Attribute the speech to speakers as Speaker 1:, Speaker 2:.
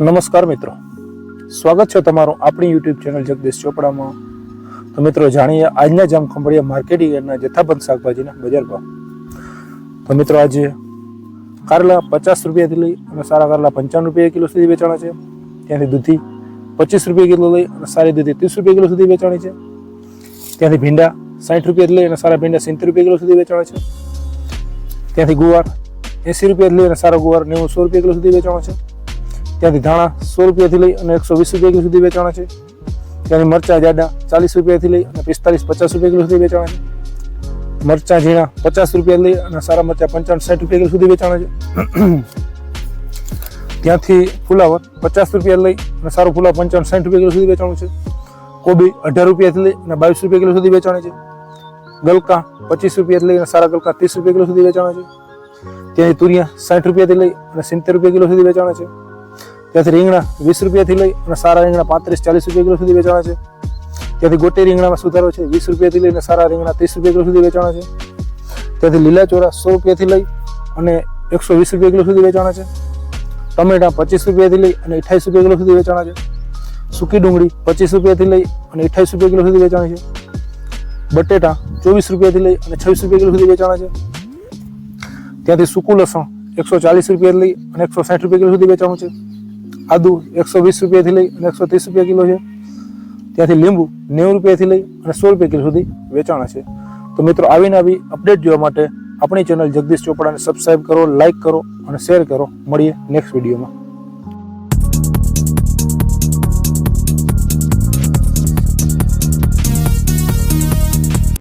Speaker 1: નમસ્કાર મિત્રો. સ્વાગત છે તમારું આપણી યુટ્યુબ ચેનલ જગદીશ ચોપડામાં. તો મિત્રો જાણીએ આજના જામ ખંભળિયા માર્કેટિંગ જથ્થાબંધ શાકભાજીના બજાર ભાવ. તો મિત્રો આજે કારલા પચાસ રૂપિયાથી લઈ અને સારા કારલા પંચાવન રૂપિયા કિલો સુધી વેચાણા છે. ત્યાંથી દૂધી પચીસ રૂપિયા કિલો લઈ અને સારી દૂધી ત્રીસ રૂપિયા કિલો સુધી વેચાણી છે. ત્યાંથી ભીંડા સાઠ રૂપિયાથી લઈ અને સારા ભીંડા સિત્તેર રૂપિયા કિલો સુધી વેચાણા છે. ત્યાંથી ગુવાર એંસી રૂપિયાથી લઈ અને સારા ગુવાર નેવું સો રૂપિયા કિલો સુધી વેચાણો છે. ત્યાંથી ધાણા સો રૂપિયાથી લઈ અને એકસો વીસ રૂપિયા કિલો સુધી વેચાણા છે. ત્યાંથી મરચાં, જાડા ચાલીસ રૂપિયાથી લઈ અને પિસ્તાલીસ, પચાસ રૂપિયા કિલો સુધી વેચાણા છે. મરચાં, ઝીણા પચાસ રૂપિયા લઈ અને સારા મરચાં પંચાવન સાઠ રૂપિયા કિલો સુધી વેચાણા છે. ત્યાંથી ફુલાવર પચાસ રૂપિયા લઈ અને સારું ફુલાવર પંચાવન સાઠ રૂપિયા કિલો સુધી વેચાણું છે. કોબી અઢાર રૂપિયાથી લઈ અને બાવીસ રૂપિયા કિલો સુધી વેચાણે છે. ગલકા પચીસ રૂપિયાથી લઈ અને સારા ગલકા ત્રીસ રૂપિયા કિલો સુધી વેચાણા છે. ત્યાંથી તુરિયા સાઠ રૂપિયાથી લઈ અને સિત્તેર રૂપિયા કિલો સુધી વેચાણા છે. ત્યાંથી રીંગણા વીસ રૂપિયાથી લઈ અને સારા રીંગણા પાંત્રીસ ચાલીસ રૂપિયા કિલો સુધી વેચાણા છે. ત્યાંથી ગોટી રીંગણામાં સુધારો છે, વીસ રૂપિયાથી લઈને સારા રીંગણા ત્રીસ રૂપિયા કિલો સુધી વેચાણા છે. ત્યાંથી લીલા ચોરા સો રૂપિયાથી લઈ અને એકસો વીસ રૂપિયા કિલો સુધી વેચાણા છે. ટમેટા પચીસ રૂપિયાથી લઈ અને અઠાવીસ રૂપિયા કિલો સુધી વેચાણા છે. સૂકી ડુંગળી પચીસ રૂપિયાથી લઈ અને અઠાવીસ રૂપિયા કિલો સુધી વેચાણી છે. બટેટા ચોવીસ રૂપિયાથી લઈ અને છવ્વીસ રૂપિયા કિલો સુધી વેચાણા છે. ત્યાંથી સૂકું લસણ એકસો ચાલીસ રૂપિયા લઈ અને એકસો સાઠ રૂપિયા કિલો સુધી વેચાણું છે. આદુ એકસો વીસ રૂપિયાથી લઈ અને એકસો ત્રીસ રૂપિયા કિલો છે. ત્યાંથી લીંબુ નેવું રૂપિયાથી લઈ અને સો રૂપિયા કિલો સુધી વેચાણ છે. તો મિત્રો, આવીને આવી અપડેટ જોવા માટે આપણી ચેનલ જગદીશ ચોપડાને સબસ્ક્રાઈબ કરો લાઇક કરો અને શેર કરો. મળીએ નેક્સ્ટ વિડીયોમાં